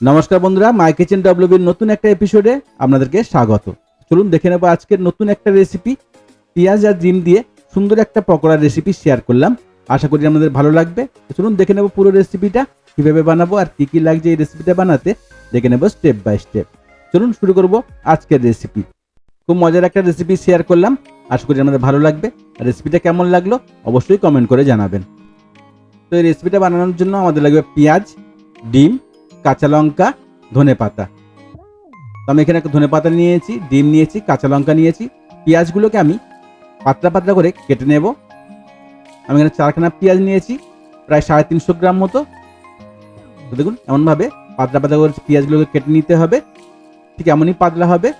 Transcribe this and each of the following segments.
নমস্কার বন্ধুরা মাই কিচেন ডাব্লিউবির নতুন একটা এপিসোডে আপনাদেরকে স্বাগত। চলুন দেখে নেব আজকের নতুন একটা রেসিপি পেঁয়াজ আর ডিম দিয়ে সুন্দর একটা পকোড়ার রেসিপি শেয়ার করলাম। আশা করি আপনাদের ভালো লাগবে। চলুন দেখে নেব পুরো রেসিপিটা কীভাবে বানাবো আর কী কী লাগছে এই রেসিপিটা বানাতে। দেখে নেব স্টেপ বাই স্টেপ চলুন শুরু করব আজকের রেসিপি খুব মজার একটা রেসিপি শেয়ার করলাম। আশা করি আপনাদের ভালো লাগবে। রেসিপিটা কেমন লাগল অবশ্যই কমেন্ট করে জানাবেন। তো এই রেসিপিটা বানানোর জন্য আমাদের লাগবে পেঁয়াজ, ডিম কাঁচা লঙ্কা, ধনে পাতা। আমি এখানে একটা ধনে পাতা নিয়েছি, ডিম নিয়েছি, কাঁচা লঙ্কা নিয়েছি। পেঁয়াজগুলোকে আমি পাতলা পাতলা করে কেটে নেব। আমি এখানে চারখানা পেঁয়াজ নিয়েছি, প্রায় সাড়ে তিনশো গ্রাম মতো। দেখুন, এমনভাবে পাতলা পাতলা করে পেঁয়াজগুলোকে কেটে নিতে হবে। ঠিক এমনই পাতলা হবে।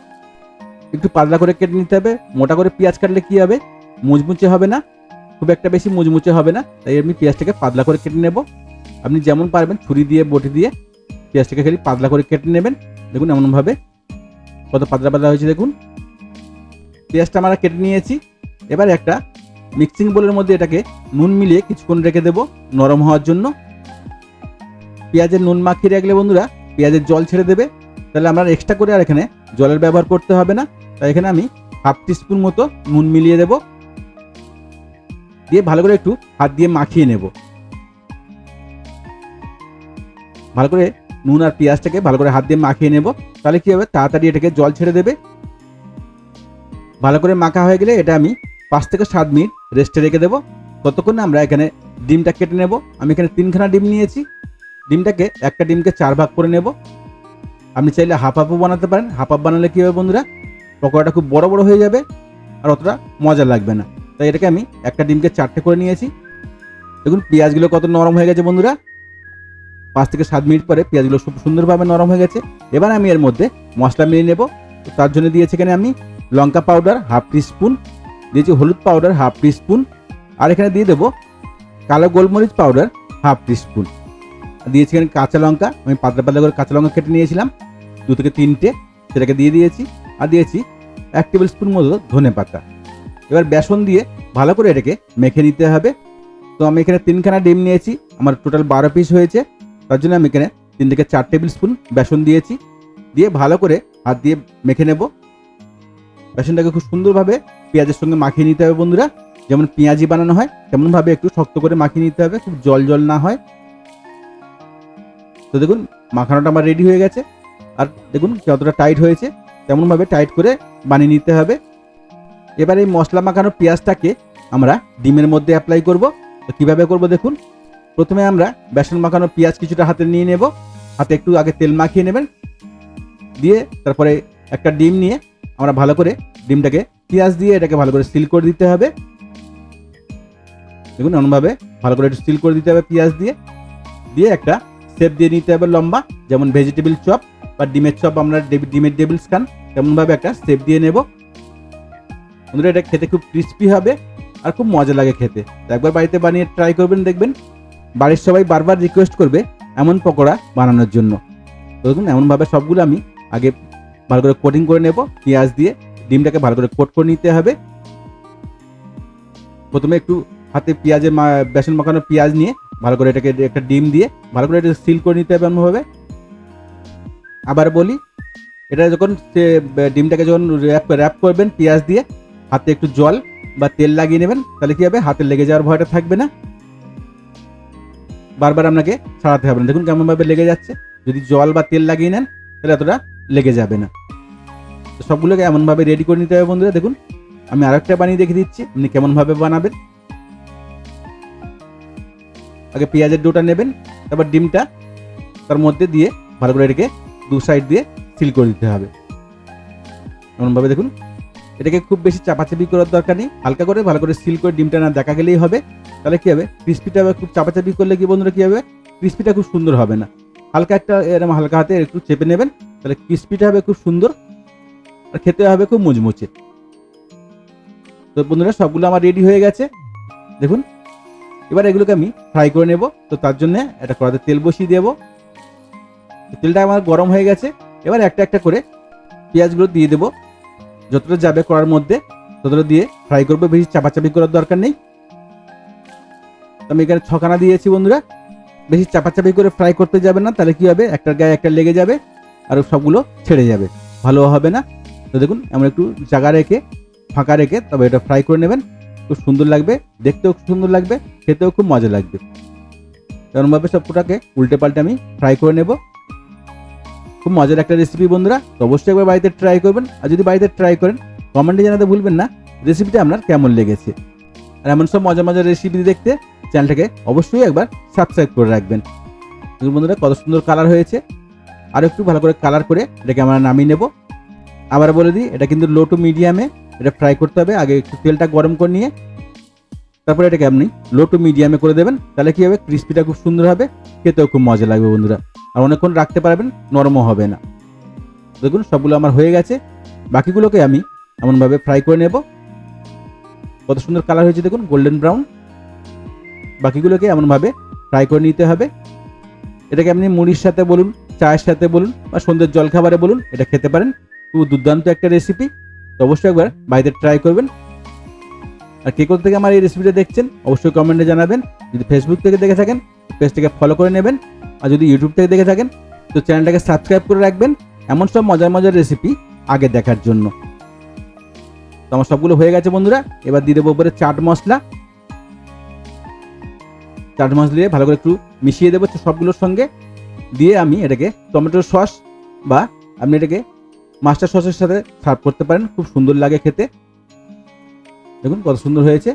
একটু পাতলা করে কেটে নিতে হবে। মোটা করে পেঁয়াজ কাটলে কী হবে? মুচমুচে হবে না। খুব একটা বেশি মুচমুচে হবে না। তাই আমি পেঁয়াজটাকে পাতলা করে কেটে নেব। আপনি যেমন পারবেন ছুরি দিয়ে, বটি দিয়ে পেঁয়াজটাকে খালি পাতলা করে কেটে নেবেন। দেখুন এমনভাবে কত পাতলা পাতলা হয়েছে, দেখুন। পেঁয়াজটা আমরা কেটে নিয়েছি। এবার একটা মিক্সিং বোলের মধ্যে এটাকে নুন মিলিয়ে কিছুক্ষণ রেখে দেবো নরম হওয়ার জন্য। পেঁয়াজের নুন মাখিয়ে রাখলে বন্ধুরা, পেঁয়াজের জল ছেড়ে দেবে। তাহলে আমরা এক্সট্রা করে আর এখানে জলের ব্যবহার করতে হবে না। তাই এখানে আমি হাফ টিস্পুন মতো নুন মিলিয়ে দেব। দিয়ে ভালো করে একটু হাত দিয়ে মাখিয়ে নেব। ভালো করে নুন আর পেঁয়াজটাকে ভালো করে হাত দিয়ে মাখিয়ে নেব। তাহলে কী হবে? তাড়াতাড়ি এটাকে জল ছেড়ে দেবে। ভালো করে মাখা হয়ে গেলে এটা আমি পাঁচ থেকে সাত মিনিট রেস্টে রেখে দেবো। ততক্ষণে আমরা এখানে ডিমটা কেটে নেব। আমি এখানে তিনখানা ডিম নিয়েছি। ডিমটাকে একটা ডিমকে চার ভাগ করে নেব। আপনি চাইলে হাফ হাফও বানাতে পারেন। হাফ হাফ বানালে কী হবে বন্ধুরা? পকোড়াটা খুব বড় বড় হয়ে যাবে আর অতটা মজা লাগবে না। তাই এটাকে আমি একটা ডিমকে চারটে করে নিয়েছি। দেখুন, পেঁয়াজগুলো কত নরম হয়ে গেছে বন্ধুরা। পাঁচ থেকে সাত মিনিট পরে পেঁয়াজগুলো খুব সুন্দরভাবে নরম হয়ে গেছে। এবার আমি এর মধ্যে মশলা মিলিয়ে নেব। তার জন্য দিয়েছি এখানে আমি লঙ্কা পাউডার হাফ স্পুন দিয়েছি হলুদ পাউডার হাফ স্পুন আর এখানে দিয়ে দেবো কালো গোলমরিচ পাউডার হাফ স্পুন দিয়েছি এখানে কাঁচা লঙ্কা, আমি পাতলা পাতলা করে কাঁচা লঙ্কা কেটে নিয়েছিলাম, দু থেকে তিনটে সেটাকে দিয়ে দিয়েছি। আর দিয়েছি এক টেবিল স্পুন মতো ধনে পাতা। এবার বেসন দিয়ে ভালো করে এটাকে মেখে নিতে হবে। তো আমি এখানে তিনখানা ডিম নিয়েছি, আমার টোটাল বারো পিস হয়েছে। তার জন্য আমি এখানে তিন থেকে চার টেবিল স্পুন বেসন দিয়েছি। দিয়ে ভালো করে হাত দিয়ে মেখে নেব। বেসনটাকে খুব সুন্দরভাবে পেঁয়াজের সঙ্গে মাখিয়ে নিতে হবে বন্ধুরা। যেমন পেঁয়াজি বানানো হয়, তেমনভাবে একটু শক্ত করে মাখিয়ে নিতে হবে, খুব জল জল না হয়। তো দেখুন, মাখানোটা আমার রেডি হয়ে গেছে। আর দেখুন, যতটা টাইট হয়েছে, তেমনভাবে টাইট করে বানিয়ে নিতে হবে। এবার এই মশলা মাখানো পেঁয়াজটাকে আমরা ডিমের মধ্যে অ্যাপ্লাই করব। তো কীভাবে করব দেখুন প্রথমে আমরা বেসন মাখানো পেঁয়াজ কিছুটা হাতে নিয়ে নেব। হাতে একটু আগে তেল মাখিয়ে নেবেন। দিয়ে তারপরে একটা ডিম নিয়ে আমরা ভালো করে ডিমটাকে পেঁয়াজ দিয়ে এটাকে ভালো করে সিল করে দিতে হবে। দেখুন, এমনভাবে ভালো করে একটু সিল করে দিতে হবে পেঁয়াজ দিয়ে। দিয়ে একটা সেপ দিয়ে নিতে হবে লম্বা, যেমন ভেজিটেবল চপ বা ডিমের চপ আমরা ডিমের টেবিলস খান তেমনভাবে একটা শেপ দিয়ে নেব। বন্ধুরা, এটা খেতে খুব ক্রিস্পি হবে আর খুব মজা লাগে খেতে। একবার বাড়িতে বানিয়ে ট্রাই করবেন, দেখবেন বাড়ির সবাই বারবার রিকোয়েস্ট করবে এমন পকোড়া বানানোর জন্য। দেখুন, এমনভাবে সবগুলো আমি আগে ভালো করে কোটিং করে নেব, পেঁয়াজ দিয়ে ডিমটাকে ভালো করে কোট করে নিতে হবে। প্রথমে একটু হাতে পেঁয়াজের বেসন মাখানো পেঁয়াজ নিয়ে ভালো করে এটাকে একটা ডিম দিয়ে ভালো করে এটা সিল করে নিতে হবে এমনভাবে। আবার বলি, এটা যখন সে ডিমটাকে যখন র্যাপ র্যাপ করবেন পেঁয়াজ দিয়ে, হাতে একটু জল বা তেল লাগিয়ে নেবেন, তাহলে কী হবে? হাতে লেগে যাওয়ার ভয়টা থাকবে না। বারবার আপনাকে ছাড়াতে হবে না। দেখুন কেমনভাবে লেগে যাচ্ছে। যদি জল বা তেল লাগিয়ে নেন, তাহলে এতটা লেগে যাবে না। তো সবগুলোকে এমনভাবে রেডি করে নিতে হবে বন্ধুরা। দেখুন, আমি আরেকটা বানিয়ে দেখে দিচ্ছি। আপনি কেমনভাবে বানাবেন। আগে পেঁয়াজের ডোটা নেবেন, তারপর ডিমটা তার মধ্যে দিয়ে ভালো করে এটাকে দু সাইড দিয়ে সিল করে দিতে হবে। এমনভাবে দেখুন, এটাকে খুব বেশি চাপাচাপি করার দরকার নেই। হালকা করে, ভালো করে সিল করে ডিমটা না দেখা গেলেই হবে। তাহলে কি হবে? ক্রিস্পিটা খুব চাপাচাপি করলে কি বন্ধুরা কী হবে? ক্রিস্পিটা খুব সুন্দর হবে না। হালকা একটা এরকম হালকা হাতে একটু চেপে নেবেন, তাহলে ক্রিস্পিটা হবে খুব সুন্দর আর খেতে হবে খুব মুচমুচে। তো বন্ধুরা, সবগুলো আমার রেডি হয়ে গেছে। দেখুন, এবার এগুলোকে আমি ফ্রাই করে নেব। তো তার জন্য একটা কড়াতে তেল বসিয়ে দেবো। তেলটা আমার গরম হয়ে গেছে। এবার একটা একটা করে পেঁয়াজগুলো দিয়ে দেবো। যতটা যাবে কড়ার মধ্যে, ততটা দিয়ে ফ্রাই করব। বেশি চাপাচাপি করার দরকার নেই। আমি এখানে ছখানা দিয়েছি বন্ধুরা। বেশি চাপাচাপি করে ফ্রাই করতে যাবে না, তাহলে কি হবে? একটার গায়ে একটা লেগে যাবে আর সবগুলো ছেড়ে যাবে। ভালো হবে না। তো দেখুন এমন একটু জায়গা রেখে, ফাঁকা রেখে তবে এটা ফ্রাই করে নেবেন। খুব সুন্দর লাগবে, দেখতেও খুব সুন্দর লাগবে, খেতেও খুব মজা লাগবে। তেমনভাবে সবটাকে উল্টে পাল্টে আমি ফ্রাই করে নেব। খুব মজার একটা রেসিপি বন্ধুরা। তো অবশ্যই একবার বাড়িতে ট্রাই করবেন। আর যদি বাড়িতে ট্রাই করেন কমেন্টে জানাতে ভুলবেন না। রেসিপিটা আপনার কেমন লেগেছে? আর এমন সব মজা মজার রেসিপি দেখতে চ্যানেলটাকে অবশ্যই একবার সাবস্ক্রাইব করে রাখবেন। দেখুন বন্ধুরা, কত সুন্দর কালার হয়েছে। আর একটু ভালো করে কালার করে এটাকে আমরা নামিয়ে নেব। আবার বলে দিই, এটা কিন্তু লো টু মিডিয়ামে এটা ফ্রাই করতে হবে। আগে একটু তেলটা গরম করে নিয়ে তারপরে এটাকে আপনি লো টু মিডিয়ামে করে দেবেন। তাহলে কী হবে? ক্রিস্পিটা খুব সুন্দর হবে। খেতেও খুব মজা লাগবে বন্ধুরা। আর অনেকক্ষণ রাখতে পারবেন, নরমও হবে না। দেখুন, সবগুলো আমার হয়ে গেছে। বাকিগুলোকে আমি এমনভাবে ফ্রাই করে নেব। কত সুন্দর কালার হয়েছে দেখুন গোল্ডেন ব্রাউন বাকিগুলোকে এমনভাবে ফ্রাই করে নিতে হবে। এটাকে আপনি মুড়ির সাথে বলুন, চায়ের সাথে বলুন বা সন্ধ্যের জলখাবারে বলুন, এটা খেতে পারেন। খুব দুর্দান্ত একটা রেসিপি তো অবশ্যই একবার বাড়িতে ট্রাই করবেন। আর কে কোথা থেকে আমার এই রেসিপিটা দেখছেন, অবশ্যই কমেন্টে জানাবেন। যদি ফেসবুক থেকে দেখে থাকেন পেজটাকে ফলো করে নেবেন। আর যদি ইউটিউব থেকে দেখে থাকেন, তো চ্যানেলটাকে সাবস্ক্রাইব করে রাখবেন। এমন সব মজার মজার রেসিপি আগে দেখার জন্য। তো আমার সবগুলো হয়ে গেছে বন্ধুরা, এবার দিয়ে দেবো উপরে চাট মশলা। চাট মশলা দিয়ে ভালো করে একটু মিশিয়ে দেবো সবগুলোর সঙ্গে। দিয়ে আমি এটাকে টমেটোর সস বা আপনি এটাকে মাস্টার সসের সাথে সার্ভ করতে পারেন, খুব সুন্দর লাগে খেতে। দেখুন কত সুন্দর হয়েছে।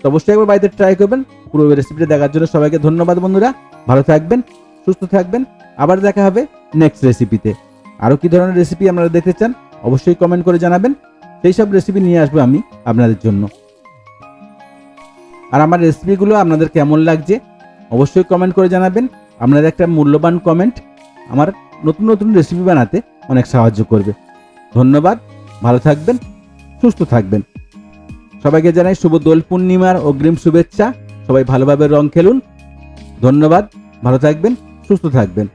তো অবশ্যই একবার বাড়িতে ট্রাই করবেন, পুরো রেসিপিটা দেখার জন্য সবাইকে ধন্যবাদ বন্ধুরা। ভালো থাকবেন, সুস্থ থাকবেন, আবার দেখা হবে নেক্সট রেসিপিতে আরও কি ধরনের রেসিপি আপনারা দেখতে চান, অবশ্যই কমেন্ট করে জানাবেন। সেই সব রেসিপি নিয়ে আসব আমি আপনাদের জন্য। আর আমার রেসিপিগুলো আপনাদের কেমন লাগছে, অবশ্যই কমেন্ট করে জানাবেন। আপনাদের একটা মূল্যবান কমেন্ট আমার নতুন নতুন রেসিপি বানাতে অনেক সাহায্য করবে। ধন্যবাদ, ভালো থাকবেন, সুস্থ থাকবেন। সবাইকে জানাই শুভ দোল পূর্ণিমার অগ্রিম শুভেচ্ছা। সবাই ভালোভাবে রং খেলুন। ধন্যবাদ, ভালো থাকবেন, সুস্থ থাকবেন।